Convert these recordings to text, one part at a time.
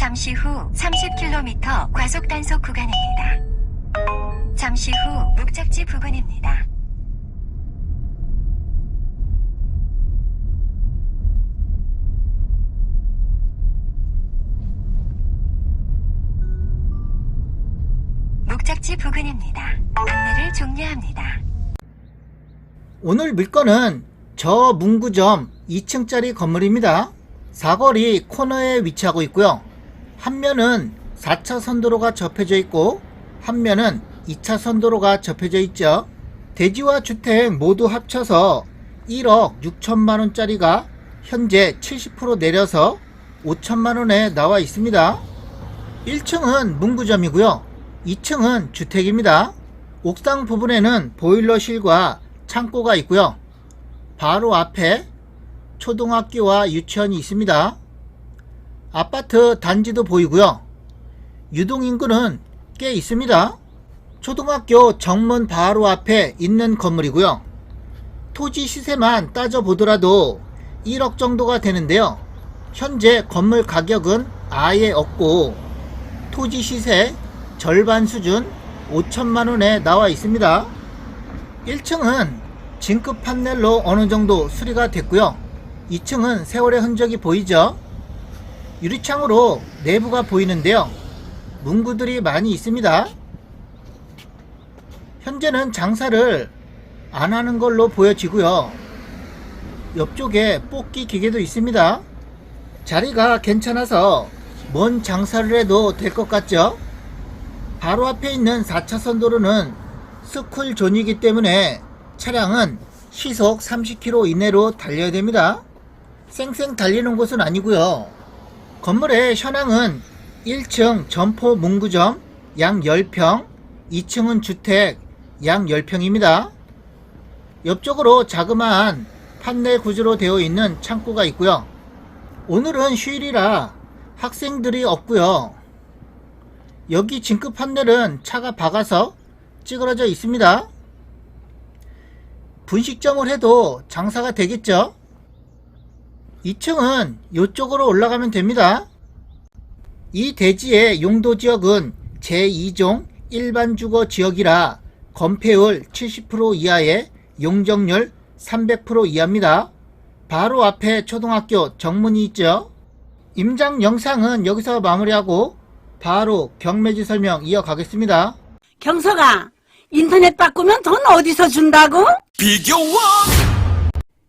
잠시 후 30km 과속 단속 구간입니다. 잠시 후 목적지 부근입니다. 목적지 부근입니다. 안내를 종료합니다. 오늘 물건은 저 문구점 2층짜리 건물입니다. 사거리 코너에 위치하고 있고요. 한 면은 4차 선도로가 접혀져 있고 한 면은 2차 선도로가 접혀져 있죠. 대지와 주택 모두 합쳐서 1억 6천만 원짜리가 현재 70% 내려서 5천만 원에 나와 있습니다. 1층은 문구점이고요. 2층은 주택입니다. 옥상 부분에는 보일러실과 창고가 있고요. 바로 앞에 초등학교와 유치원이 있습니다. 아파트 단지도 보이고요. 유동인구는 꽤 있습니다. 초등학교 정문 바로 앞에 있는 건물이고요. 토지 시세만 따져보더라도 1억 정도가 되는데요. 현재 건물 가격은 아예 없고 토지 시세 절반 수준 5천만 원에 나와 있습니다. 1층은 진급 판넬로 어느 정도 수리가 됐고요. 2층은 세월의 흔적이 보이죠? 유리창으로 내부가 보이는데요. 문구들이 많이 있습니다. 현재는 장사를 안 하는 걸로 보여지고요. 옆쪽에 뽑기 기계도 있습니다. 자리가 괜찮아서 뭔 장사를 해도 될 것 같죠? 바로 앞에 있는 4차선 도로는 스쿨 존이기 때문에 차량은 시속 30km 이내로 달려야 됩니다. 쌩쌩 달리는 곳은 아니고요. 건물의 현황은 1층 점포 문구점 양 10평, 2층은 주택 양 10평입니다. 옆쪽으로 자그마한 판넬 구조로 되어 있는 창고가 있고요. 오늘은 휴일이라 학생들이 없고요. 여기 진급 판넬은 차가 박아서 찌그러져 있습니다. 분식점을 해도 장사가 되겠죠? 2층은 이쪽으로 올라가면 됩니다. 이 대지의 용도 지역은 제2종 일반 주거 지역이라 건폐율 70% 이하의 용적률 300% 이하입니다. 바로 앞에 초등학교 정문이 있죠. 임장 영상은 여기서 마무리하고 바로 경매지 설명 이어가겠습니다. 경서가 인터넷 바꾸면 돈 어디서 준다고? 비교원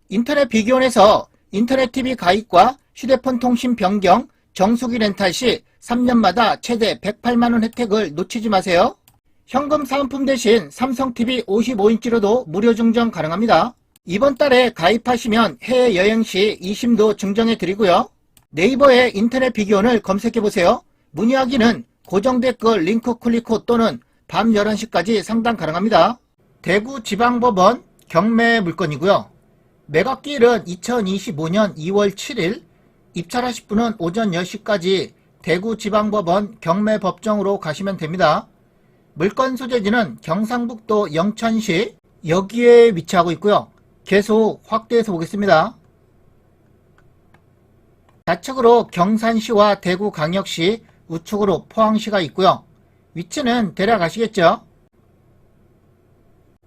인터넷 비기온에서 인터넷 TV 가입과 휴대폰 통신 변경, 정수기 렌탈 시 3년마다 최대 108만원 혜택을 놓치지 마세요. 현금 사은품 대신 삼성 TV 55인치로도 무료 증정 가능합니다. 이번 달에 가입하시면 해외여행 시 20도 증정해 드리고요. 네이버에 인터넷 비기온을 검색해 보세요. 문의하기는 고정 댓글 링크 클릭 후 또는 밤 11시까지 상담 가능합니다. 대구 지방법원 경매 물건이고요. 매각기일은 2025년 2월 7일, 입찰하실 분은 오전 10시까지 대구지방법원 경매법정으로 가시면 됩니다. 물건 소재지는 경상북도 영천시 여기에 위치하고 있고요. 계속 확대해서 보겠습니다. 좌측으로 경산시와 대구광역시, 우측으로 포항시가 있고요. 위치는 대략 아시겠죠?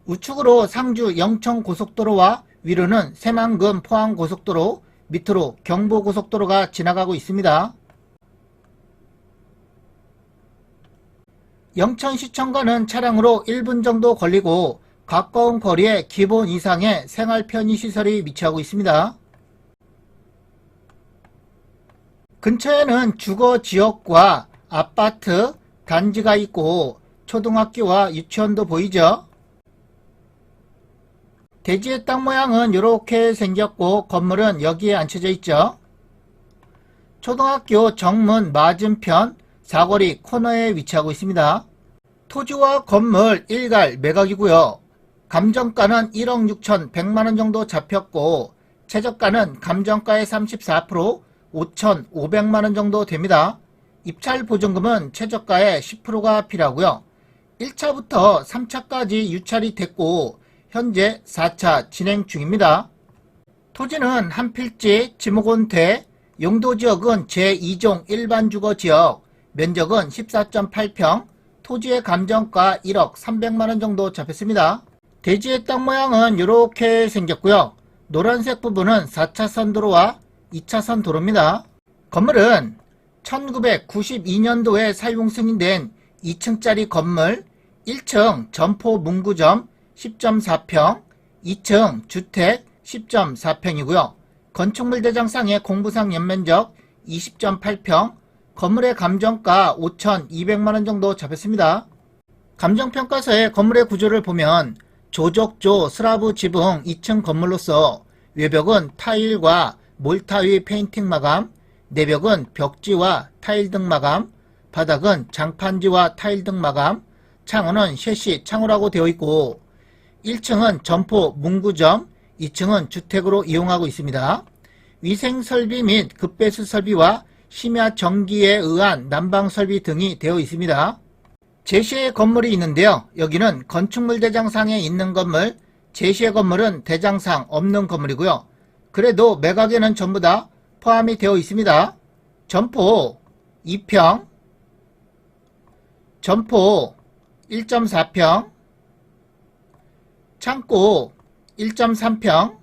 우측으로 상주 영천 고속도로와 위로는 새만금 포항 고속도로, 밑으로 경부 고속도로가 지나가고 있습니다. 영천시청과는 차량으로 1분 정도 걸리고 가까운 거리에 기본 이상의 생활 편의 시설이 위치하고 있습니다. 근처에는 주거 지역과 아파트, 단지가 있고 초등학교와 유치원도 보이죠? 대지의 땅 모양은 이렇게 생겼고 건물은 여기에 앉혀져 있죠. 초등학교 정문 맞은편 사거리 코너에 위치하고 있습니다. 토지와 건물 일갈 매각이고요. 감정가는 1억 6천 100만원 정도 잡혔고 최저가는 감정가의 34% 5천 5백만원 정도 됩니다. 입찰 보증금은 최저가의 10%가 필요하고요. 1차부터 3차까지 유찰이 됐고 현재 4차 진행 중입니다. 토지는 한 필지 지목원 대 용도 지역은 제2종 일반 주거 지역, 면적은 14.8평, 토지의 감정가 1억 300만원 정도 잡혔습니다. 대지의 땅 모양은 이렇게 생겼고요. 노란색 부분은 4차선 도로와 2차선 도로입니다. 건물은 1992년도에 사용 승인된 2층짜리 건물 1층 점포 문구점 10.4평, 2층 주택 10.4평이고요. 건축물 대장상의 공부상 연면적 20.8평, 건물의 감정가 5,200만원 정도 잡혔습니다. 감정평가서의 건물의 구조를 보면 조적조 슬라브 지붕 2층 건물로서 외벽은 타일과 몰타위 페인팅 마감, 내벽은 벽지와 타일 등 마감, 바닥은 장판지와 타일 등 마감, 창호는 셰시 창호라고 되어 있고 1층은 점포 문구점, 2층은 주택으로 이용하고 있습니다. 위생 설비 및 급배수 설비와 심야 전기에 의한 난방 설비 등이 되어 있습니다. 제시의 건물이 있는데요. 여기는 건축물 대장상에 있는 건물, 제시의 건물은 대장상 없는 건물이고요. 그래도 매각에는 전부 다 포함이 되어 있습니다. 점포 2평, 점포 1.4평, 창고 1.3평,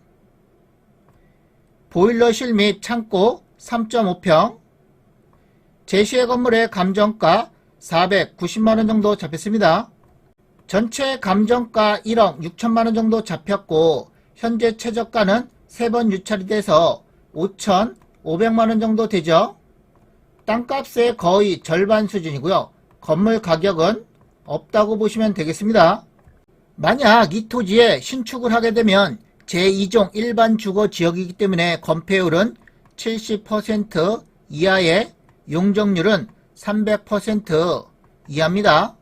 보일러실 및 창고 3.5평, 제시의 건물의 감정가 490만원 정도 잡혔습니다. 전체 감정가 1억 6천만원 정도 잡혔고 현재 최저가는 3번 유찰이 돼서 5,500만원 정도 되죠. 땅값의 거의 절반 수준이고요. 건물 가격은 없다고 보시면 되겠습니다. 만약 이 토지에 신축을 하게 되면 제2종 일반 주거 지역이기 때문에 건폐율은 70% 이하에 용적률은 300% 이하입니다.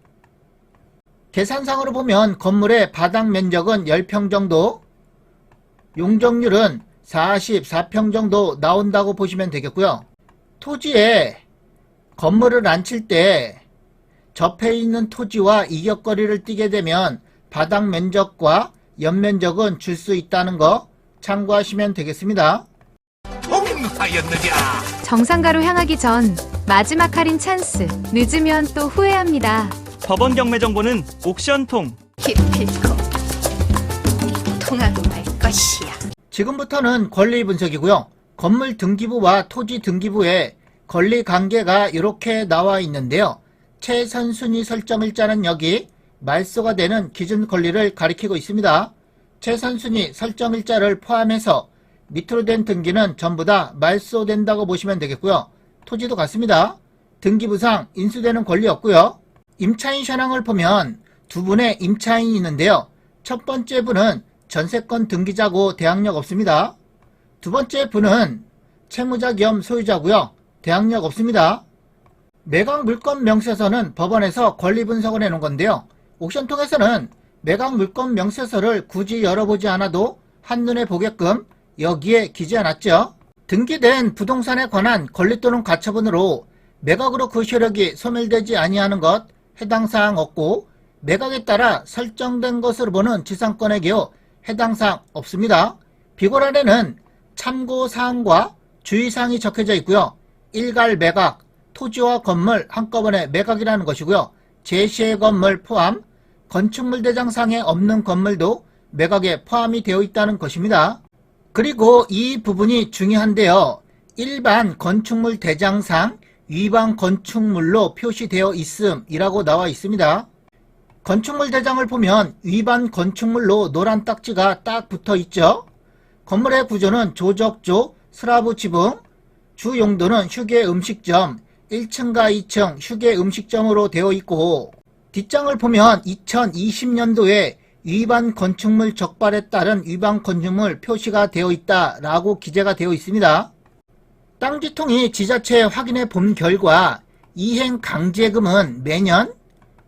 계산상으로 보면 건물의 바닥 면적은 10평 정도, 용적률은 44평 정도 나온다고 보시면 되겠고요. 토지에 건물을 안칠때 접해 있는 토지와 이격거리를 띠게 되면 바닥 면적과 연면적은 줄 수 있다는 거 참고하시면 되겠습니다. 통하였느냐? 정상가로 향하기 전 마지막 할인 찬스. 늦으면 또 후회합니다. 법원 경매 정보는 옥션통. 기필코 통하고 말 것이야. 지금부터는 권리 분석이고요. 건물 등기부와 토지 등기부에 권리 관계가 이렇게 나와 있는데요. 최선순위 설정일자는 여기 말소가 되는 기준 권리를 가리키고 있습니다. 최선순위 설정일자를 포함해서 밑으로 된 등기는 전부 다 말소된다고 보시면 되겠고요. 토지도 같습니다. 등기부상 인수되는 권리 없고요. 임차인 현황을 보면 두 분의 임차인이 있는데요. 첫 번째 분은 전세권 등기자고 대항력 없습니다. 두 번째 분은 채무자 겸 소유자고요. 대항력 없습니다. 매각 물건 명세서는 법원에서 권리 분석을 해놓은 건데요. 옥션통에서는 매각 물건 명세서를 굳이 열어보지 않아도 한눈에 보게끔 여기에 기재해놨죠. 등기된 부동산에 관한 권리 또는 가처분으로 매각으로 그 효력이 소멸되지 아니하는 것 해당 사항 없고 매각에 따라 설정된 것으로 보는 지상권의 경우 해당 사항 없습니다. 비고란에는 참고 사항과 주의사항이 적혀져 있고요. 일갈 매각, 토지와 건물 한꺼번에 매각이라는 것이고요. 제시의 건물 포함, 건축물 대장상에 없는 건물도 매각에 포함이 되어 있다는 것입니다. 그리고 이 부분이 중요한데요. 일반 건축물 대장상 위반 건축물로 표시되어 있음이라고 나와 있습니다. 건축물 대장을 보면 위반 건축물로 노란 딱지가 딱 붙어 있죠. 건물의 구조는 조적조, 슬라브 지붕, 주 용도는 휴게 음식점, 1층과 2층 휴게 음식점으로 되어 있고 뒷장을 보면 2020년도에 위반 건축물 적발에 따른 위반 건축물 표시가 되어 있다 라고 기재가 되어 있습니다. 땅지통이 지자체에 확인해 본 결과 이행 강제금은 매년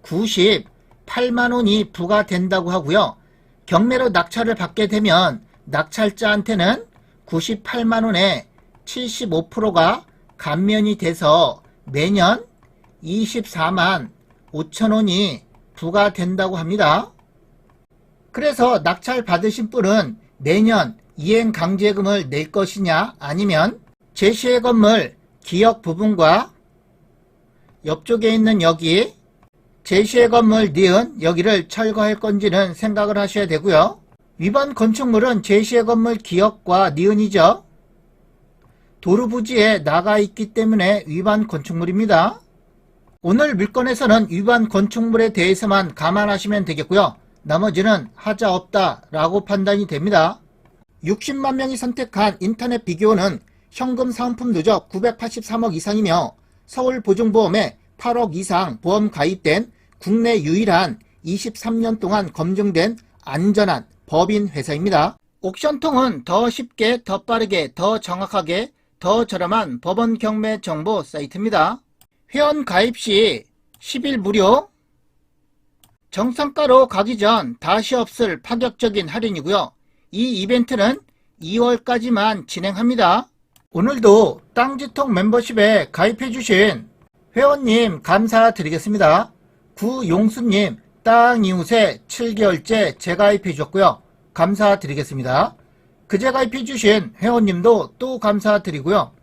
98만 원이 부과된다고 하고요. 경매로 낙찰을 받게 되면 낙찰자한테는 98만 원에 75%가 감면이 돼서 매년 24만 5천 원이 부과된다고 합니다. 그래서 낙찰 받으신 분은 매년 이행 강제금을 낼 것이냐 아니면 제시의 건물 기역 부분과 옆쪽에 있는 여기 제시의 건물 니은 여기를 철거할 건지는 생각을 하셔야 되고요. 위반 건축물은 제시의 건물 기역과 니은이죠. 도로 부지에 나가 있기 때문에 위반 건축물입니다. 오늘 물건에서는 위반 건축물에 대해서만 감안하시면 되겠고요. 나머지는 하자 없다 라고 판단이 됩니다. 60만 명이 선택한 인터넷 비교는 현금 사은품 누적 983억 이상이며 서울보증보험에 8억 이상 보험 가입된 국내 유일한 23년 동안 검증된 안전한 법인 회사입니다. 옥션통은 더 쉽게, 더 빠르게, 더 정확하게, 더 저렴한 법원 경매 정보 사이트입니다. 회원 가입 시 10일 무료, 정상가로 가기 전 다시 없을 파격적인 할인이고요. 이 이벤트는 2월까지만 진행합니다. 오늘도 땅지통 멤버십에 가입해주신 회원님 감사드리겠습니다. 구용수님 땅 이웃에 7개월째 재가입해 주셨고요. 감사드리겠습니다. 그제 가입해 주신 회원님도 또 감사드리고요.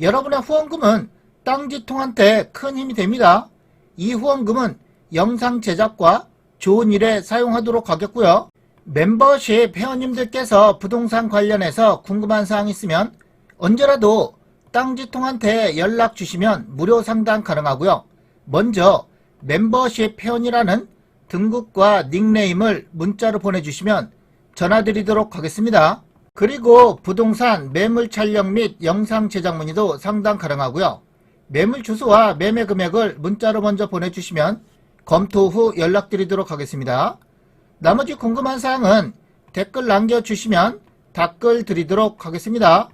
여러분의 후원금은 땅지통한테 큰 힘이 됩니다. 이 후원금은 영상 제작과 좋은 일에 사용하도록 하겠고요. 멤버십 회원님들께서 부동산 관련해서 궁금한 사항 있으면 언제라도 땅지통한테 연락 주시면 무료 상담 가능하고요. 먼저 멤버십 회원이라는 등급과 닉네임을 문자로 보내주시면 전화드리도록 하겠습니다. 그리고 부동산 매물 촬영 및 영상 제작 문의도 상담 가능하고요. 매물 주소와 매매 금액을 문자로 먼저 보내주시면 검토 후 연락드리도록 하겠습니다. 나머지 궁금한 사항은 댓글 남겨주시면 답글 드리도록 하겠습니다.